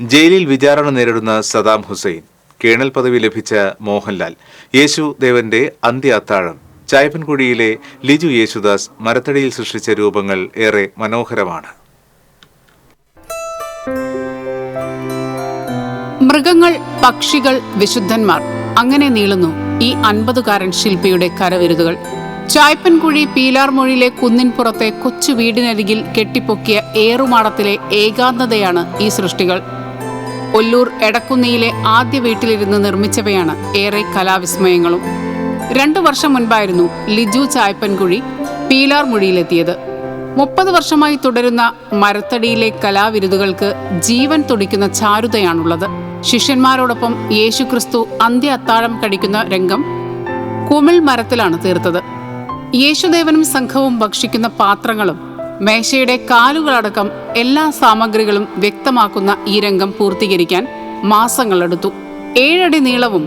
ജയിലിൽ വിചാരണ നേരിടുന്ന സദാം ഹുസൈൻ കേണൽ പദവി ലഭിച്ച മോഹൻലാൽ യേശു ദേവന്റെ അന്ത്യ അത്താഴം ചായപ്പൻകുഴിയിലെ ലിജു യേശുദാസ് മരത്തടിയിൽ സൃഷ്ടിച്ച രൂപങ്ങൾ ഏറെ മനോഹരമാണ്. മൃഗങ്ങൾ പക്ഷികൾ വിശുദ്ധന്മാർ അങ്ങനെ നീളുന്നു ഈ അൻപതുകാരൻ ശില്പിയുടെ കരവിരുതുകൾ. ചായ്പൻകുഴി പീലാർമൊഴിയിലെ കുന്നിൻപുറത്തെ കൊച്ചു വീടിനരികിൽ കെട്ടിപ്പൊക്കിയ ഏറുമാടത്തിലെ ഏകാന്തതയാണ് ഈ സൃഷ്ടികൾ. ഒല്ലൂർ എടക്കുന്നിയിലെ ആദ്യ വീട്ടിലിരുന്ന് നിർമ്മിച്ചവയാണ് ഏറെ കലാവിസ്മയങ്ങളും. രണ്ടു വർഷം മുൻപായിരുന്നു ലിജു ചായ്പൻകുഴി പീലാർമുഴിയിലെത്തിയത് മുപ്പത് വർഷമായി തുടരുന്ന മരത്തടിയിലെ കലാവിരുതുകൾക്ക് ജീവൻ തുടിക്കുന്ന ചാരുതയാണുള്ളത്. ശിഷ്യന്മാരോടൊപ്പം യേശുക്രിസ്തു അന്ത്യ അത്താഴം കഴിക്കുന്ന രംഗം കുമിൾ മരത്തിലാണ് തീർത്തത്. യേശുദേവനും സംഘവും ഭക്ഷിക്കുന്ന പാത്രങ്ങളും മേശയുടെ കാലുകളടക്കം എല്ലാ സാമഗ്രികളും വ്യക്തമാക്കുന്ന ഈ രംഗം പൂർത്തീകരിക്കാൻ മാസങ്ങളെടുത്തു. ഏഴടി നീളവും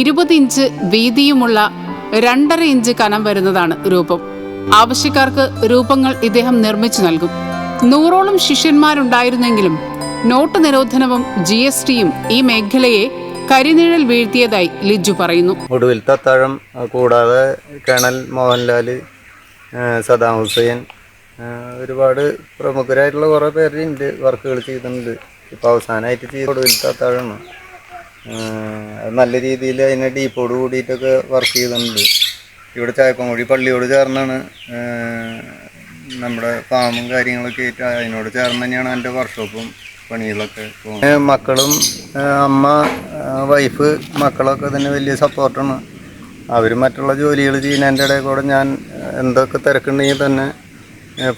ഇരുപത് ഇഞ്ച് വീതിയുമുള്ള രണ്ടര ഇഞ്ച് കനം വരുന്നതാണ് രൂപം. ആവശ്യക്കാർക്ക് രൂപങ്ങൾ ഇദ്ദേഹം നിർമ്മിച്ചു നൽകും. നൂറോളം ശിഷ്യന്മാരുണ്ടായിരുന്നെങ്കിലും നോട്ട് നിരോധനവും ജി എസ് ടിയും ഈ മേഖലയെ കരിനിഴൽ വീഴ്ത്തിയതായി ലിജു പറയുന്നു. ഒടുവിൽ തത്താഴം കൂടാതെ കേണൽ മോഹൻലാൽ സദാം ഹുസൈൻ ഒരുപാട് പ്രമുഖരായിട്ടുള്ള കുറേ പേര് ഉണ്ട് വർക്കുകൾ ചെയ്യുന്നുണ്ട് ഇപ്പോൾ അവസാനമായിട്ട് ചെയ്ത് ഒടുവിലത്തെ അത്താഴമാണ് അത് നല്ല രീതിയിൽ അതിനെ ഡീപ്പോട് കൂടിയിട്ടൊക്കെ വർക്ക് ചെയ്യുന്നുണ്ട് ഇവിടെ ചായപ്പൻകുഴി പള്ളിയോട് ചേർന്നാണ് നമ്മുടെ ഫാമും കാര്യങ്ങളൊക്കെ ആയിട്ട് അതിനോട് ചേർന്ന് തന്നെയാണ് എന്റെ വർക്ക്ഷോപ്പും പണികളൊക്കെ. മക്കളും അമ്മ വൈഫ് മക്കളൊക്കെ തന്നെ വലിയ സപ്പോർട്ടാണ് അവർ മറ്റുള്ള ജോലികൾ ചെയ്യുന്നതിന്റെ ഇടയിൽ കൂടെ ഞാൻ എന്തൊക്കെ തിരക്കുണ്ടെങ്കിൽ തന്നെ ഏ,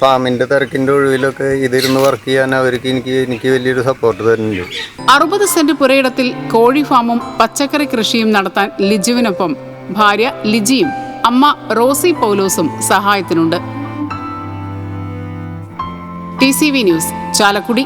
തിരക്കിന്റെ ഒഴിവിലൊക്കെ ഇതിരുന്ന് വർക്ക് ചെയ്യാൻ അവർക്ക് എനിക്ക് എനിക്ക് വലിയൊരു സപ്പോർട്ട് തരുന്നുണ്ട്. അറുപത് സെന്റ് പുരയിടത്തിൽ കോഴി ഫാമും പച്ചക്കറി കൃഷിയും നടത്താൻ ലിജുവിനൊപ്പം ഭാര്യ ലിജിയും അമ്മ റോസി പൗലോസും സഹായത്തിനുണ്ട്. T C V news Chalakudy.